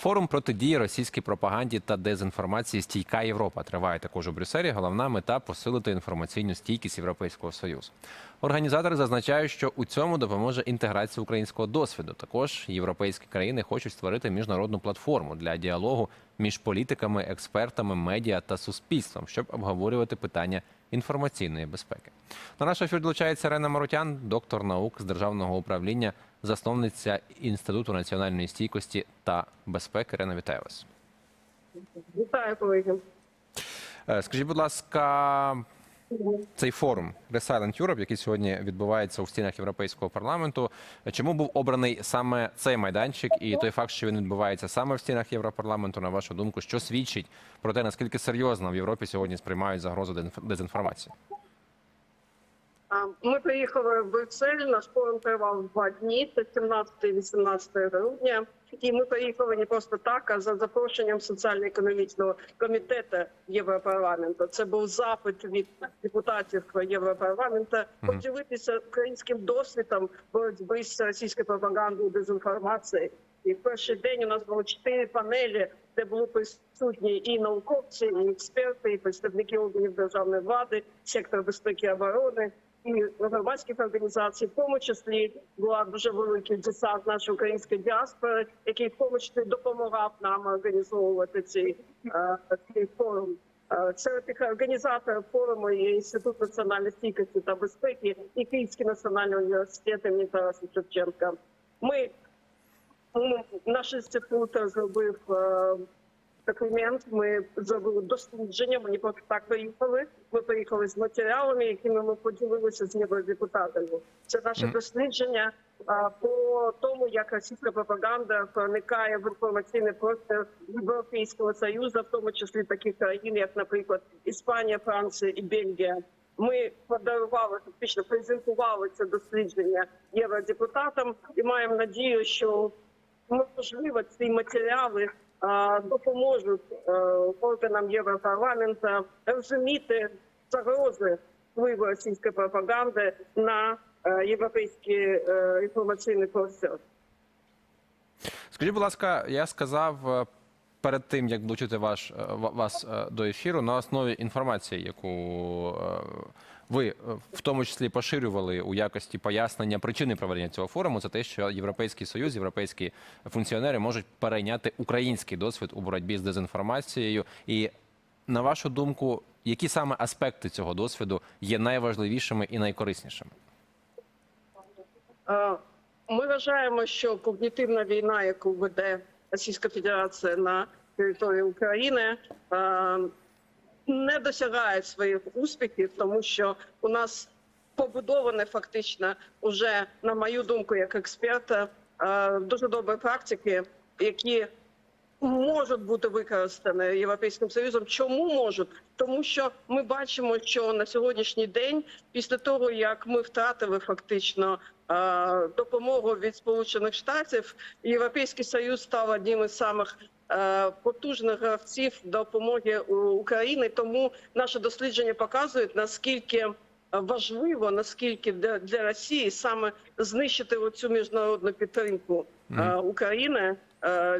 Форум протидії російській пропаганді та дезінформації Стійка Європа триває також у Брюсселі. Головна мета посилити інформаційну стійкість Європейського союзу. Організатори зазначають, що у цьому допоможе інтеграція українського досвіду. Також європейські країни хочуть створити міжнародну платформу для діалогу між політиками, експертами, медіа та суспільством, щоб обговорювати питання інформаційної безпеки. На наш ефір долучається Рена Марутян, доктор наук з державного управління, засновниця Інституту національної стійкості та безпеки. Рена, вітаю вас. Вітаю, колеги. Е, Скажіть, будь ласка, цей форум Resilient Europe, який сьогодні відбувається у стінах Європейського парламенту, чому був обраний саме цей майданчик і той факт, що він відбувається саме в стінах Європарламенту, на вашу думку, що свідчить про те, наскільки серйозно в Європі сьогодні сприймають загрозу дезінф- дезінформації? Ми приїхали в Брюссель, наш форум тривав два дні, це 17 і 18 грудня. І ми приїхали не просто так, а за запрошенням соціально-економічного комітету Європарламенту. Це був запит від депутатів Європарламенту поділитися українським досвідом боротьби з російською пропагандою дезінформацією. І в перший день у нас було чотири панелі, де були присутні і науковці, і експерти, і представники органів державної влади, сектор безпеки і оборони, і громадських організацій, в тому числі була дуже великий десант нашої української діаспори, який в тому числі допомагав нам організовувати цей, е, цей форум. Е, Серед тих організаторів форуму є інститут національної стійкості та безпеки і Київський національний університет імені Тараса Шевченка. Ми Наш інститут зробив документ. Ми зробили дослідження. Ми не просто так приїхали. Ми приїхали з матеріалами, якими ми поділилися з євродепутатами. Це наше дослідження по тому, як російська пропаганда проникає в інформаційний простір Європейського союзу, в тому числі таких країн, як, наприклад, Іспанія, Франція і Бельгія. Ми подарували фактично презентували це дослідження євродепутатам і маємо надію, що можливо ці матеріали допоможуть е, органам Європарламенту розуміти загрози впливу російської пропаганди на е, європейський е, інформаційний простір. Скажіть, будь ласка, я сказав е, перед тим, як долучити ваш, е, вас е, до ефіру, на основі інформації, яку е, ви в тому числі поширювали у якості пояснення причини проведення цього форуму, це те, що Європейський Союз, європейські функціонери можуть перейняти український досвід у боротьбі з дезінформацією. І на вашу думку, які саме аспекти цього досвіду є найважливішими і найкориснішими? Ми вважаємо, що когнітивна війна, яку веде Російська Федерація на території України, е, не досягає своїх успіхів, тому що у нас побудоване фактично уже, на мою думку, як експерта, е, дуже добрі практики, які можуть бути використані європейським союзом. Чому можуть? Тому що ми бачимо, що на сьогоднішній день, після того як ми втратили фактично допомогу від Сполучених Штатів, Європейський Союз став одним із самих потужних гравців допомоги Україні. Тому наше дослідження показують наскільки важливо, наскільки для, для Росії саме знищити оцю міжнародну підтримку України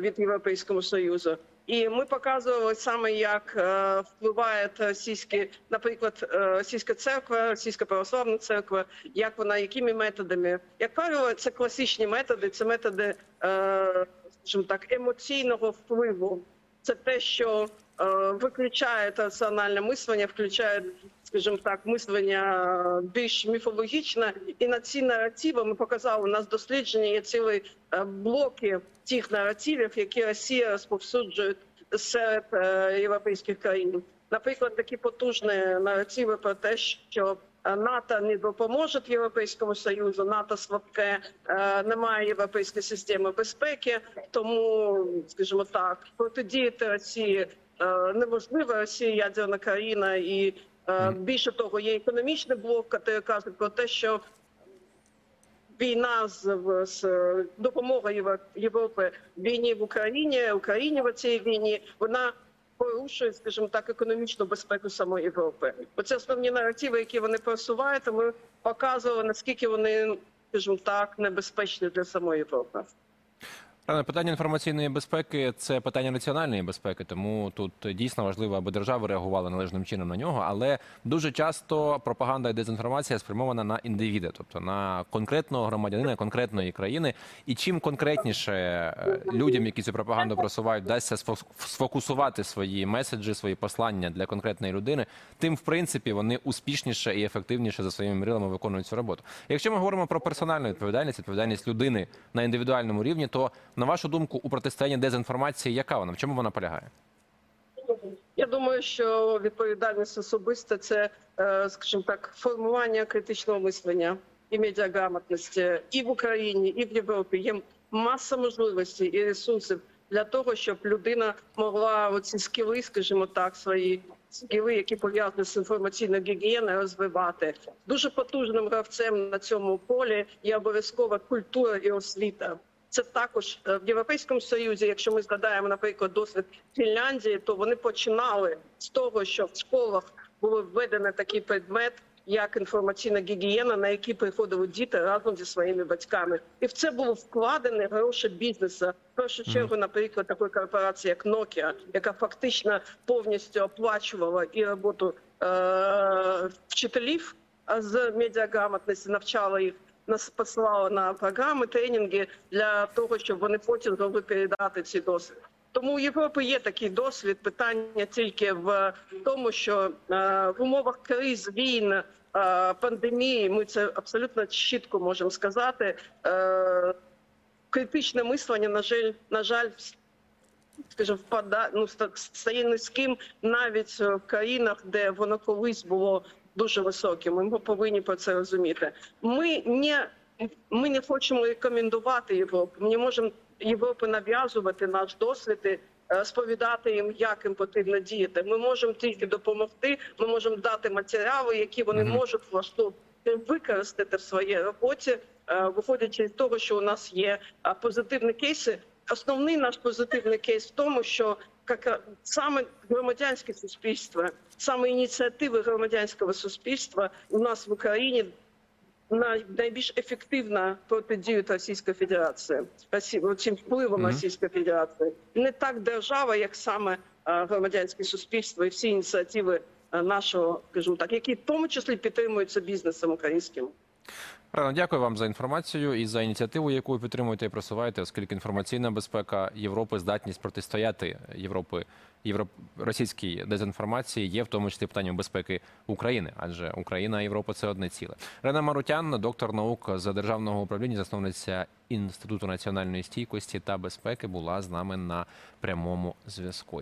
від Європейського Союзу. І ми показували саме, як е, впливає російські, наприклад, е, російська церква, російська православна церква, як вона, якими методами. Як правило, це класичні методи, це методи, е, скажімо так, емоційного впливу. Це те, що е, виключає раціональне мислення, включає, скажімо так, мислення більш міфологічне. І на ці наративи ми показали у нас дослідження є цілі е, блоки тих наративів, які Росія розповсюджує серед е, європейських країн. Наприклад, такі потужні наративи про те, що НАТО не допоможе Європейському Союзу, НАТО слабке, е, немає європейської системи безпеки, тому, скажімо так, протидіяти Росії е, неможливо. Росія ядерна країна, і е, більше того, є економічний блок, який каже про те, що війна з, з допомога Євро- Європи війні в Україні, Україні в цій війні, вона порушує, скажімо так, економічну безпеку самої Європи. Оце основні наративи, які вони просувають. Ми показували наскільки вони, скажімо так, небезпечні для самої Європи. Пане, питання інформаційної безпеки це питання національної безпеки, тому тут дійсно важливо, аби держави реагували належним чином на нього. Але дуже часто пропаганда і дезінформація спрямована на індивіда, тобто на конкретного громадянина конкретної країни. І чим конкретніше е, людям, які цю пропаганду просувають, дасться сфокусувати свої меседжі, свої послання для конкретної людини, тим в принципі вони успішніше і ефективніше за своїми мрілами виконують цю роботу. Якщо ми говоримо про персональну відповідальність, відповідальність людини на індивідуальному рівні, то на вашу думку, у протистоянні дезінформації, яка вона? В чому вона полягає? Я думаю, що відповідальність особиста це, е, скажімо так, формування критичного мислення і медіаграмотності і в Україні, і в Європі. Є маса можливостей і ресурсів для того, щоб людина могла оці скіли, скажімо так, свої скіли, які пов'язані з інформаційною гігієною, розвивати. Дуже потужним гравцем на цьому полі є обов'язкова культура і освіта. Це також е, в Європейському Союзі. Якщо ми згадаємо, наприклад, досвід Фінляндії, то вони починали з того, що в школах було введено такий предмет, як інформаційна гігієна, на який приходили діти разом зі своїми батьками, і в це було вкладені гроші бізнесу. В першу чергу, наприклад, такої корпорації, як Nokia, яка фактично повністю оплачувала і роботу е- вчителів з медіаграмотності, навчала їх нас посилала на програми, тренінги для того, щоб вони потім змогли передати ці досвід. Тому у Європи є такий досвід. Питання тільки в тому, що е, в умовах криз, війн, е, пандемії, ми це абсолютно чітко можемо сказати. Е, критичне мислення, на жаль, на жаль, скажімо, впада, ну, стає низьким навіть в країнах, де воно колись було дуже високим. Ми повинні про це розуміти. Ми не, ми не хочемо рекомендувати Європу. Ми не можемо Європі нав'язувати наш досвід. і Розповідати їм, як їм потрібно діяти. Ми можемо тільки допомогти. Ми можемо дати матеріали, які вони Мгм. можуть влаштовувати використати в своїй роботі, е, виходячи з того, що у нас є е, позитивні кейси. Основний наш позитивний кейс в тому, що як е, саме громадянське суспільство, саме ініціативи громадянського суспільства у нас в Україні найбільш ефективно протидіють Російської Федерації, цим впливом Російської Федерації. Не так держава, як саме е, громадянське суспільство і всі ініціативи е, нашого, скажімо так, які в тому числі підтримуються бізнесом українським. Рано, дякую вам за інформацію і за ініціативу, яку ви підтримуєте і просуваєте, оскільки інформаційна безпека Європи, здатність протистояти Європи європ... російській дезінформації є в тому числі питанням безпеки України, адже Україна і Європа це одне ціле. Рена Марутян, доктор наук з державного управління, засновниця інституту національної стійкості та безпеки, була з нами на прямому зв'язку.